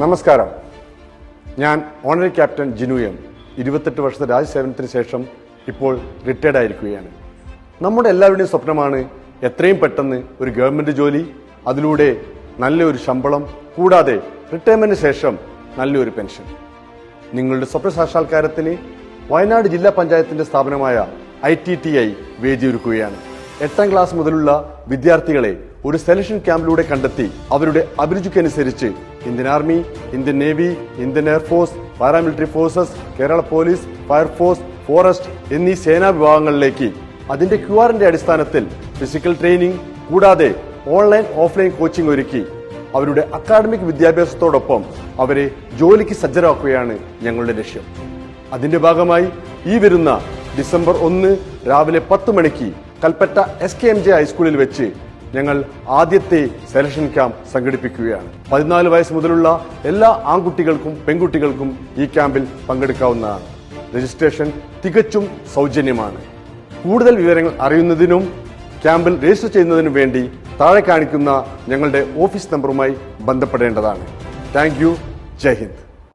നമസ്കാരം. ഞാൻ ornery captain Jinu M. ഇരുപത്തെട്ട് വർഷത്തെ രാജ്യസേവനത്തിന് ശേഷം ഇപ്പോൾ റിട്ടയർഡ് ആയിരിക്കുകയാണ്. നമ്മുടെ എല്ലാവരുടെയും സ്വപ്നമാണ് എത്രയും പെട്ടെന്ന് ഒരു ഗവൺമെന്റ് ജോലി അതിലൂടെ നല്ലൊരു ശമ്പളം കൂടാതെ റിട്ടയർമെന്റിന് ശേഷം നല്ലൊരു പെൻഷൻ നിങ്ങളുടെ സ്വപ്ന സാക്ഷാത്കാരത്തിന് വയനാട് ജില്ലാ പഞ്ചായത്തിന്റെ സ്ഥാപനമായ ഐ ടി ടി ഐ വേദിയൊരുക്കുകയാണ്. എട്ടാം ക്ലാസ് മുതലുള്ള വിദ്യാർത്ഥികളെ ഒരു സെലക്ഷൻ ക്യാമ്പിലൂടെ കണ്ടെത്തി അവരുടെ അഭിരുചിക്കനുസരിച്ച് Indian army Indian navy Indian air force paramilitary forces Kerala police fire force forest എന്നീ സേനാ വിഭാഗങ്ങളിലേക്ക് അതിന്റെ ക്യു ആറിന്റെ അടിസ്ഥാനത്തിൽ ഫിസിക്കൽ ട്രെയിനിങ് കൂടാതെ ഓൺലൈൻ ഓഫ്ലൈൻ കോച്ചിംഗ് ഒരുക്കി. അവരുടെ അക്കാഡമിക് വിദ്യാഭ്യാസത്തോടൊപ്പം അവരെ ജോലിക്ക് സജ്ജരാക്കുകയാണ് ഞങ്ങളുടെ ലക്ഷ്യം. അതിന്റെ ഭാഗമായി ഈ വരുന്ന ഡിസംബർ ഒന്ന് രാവിലെ പത്ത് മണിക്ക് Kalpetta S K M J ഹൈസ്കൂളിൽ വെച്ച് ഞങ്ങൾ ആദ്യത്തെ സെലക്ഷൻ ക്യാമ്പ് സംഘടിപ്പിക്കുകയാണ്. പതിനാല് വയസ്സ് മുതലുള്ള എല്ലാ ആൺകുട്ടികൾക്കും പെൺകുട്ടികൾക്കും ഈ ക്യാമ്പിൽ പങ്കെടുക്കാവുന്നതാണ്. രജിസ്ട്രേഷൻ തികച്ചും സൗജന്യമാണ്. കൂടുതൽ വിവരങ്ങൾ അറിയുന്നതിനും ക്യാമ്പിൽ രജിസ്റ്റർ ചെയ്യുന്നതിനും വേണ്ടി താഴെ കാണിക്കുന്ന ഞങ്ങളുടെ ഓഫീസ് നമ്പറുമായി ബന്ധപ്പെടേണ്ടതാണ്. Thank you. ജയ് ഹിന്ദ്.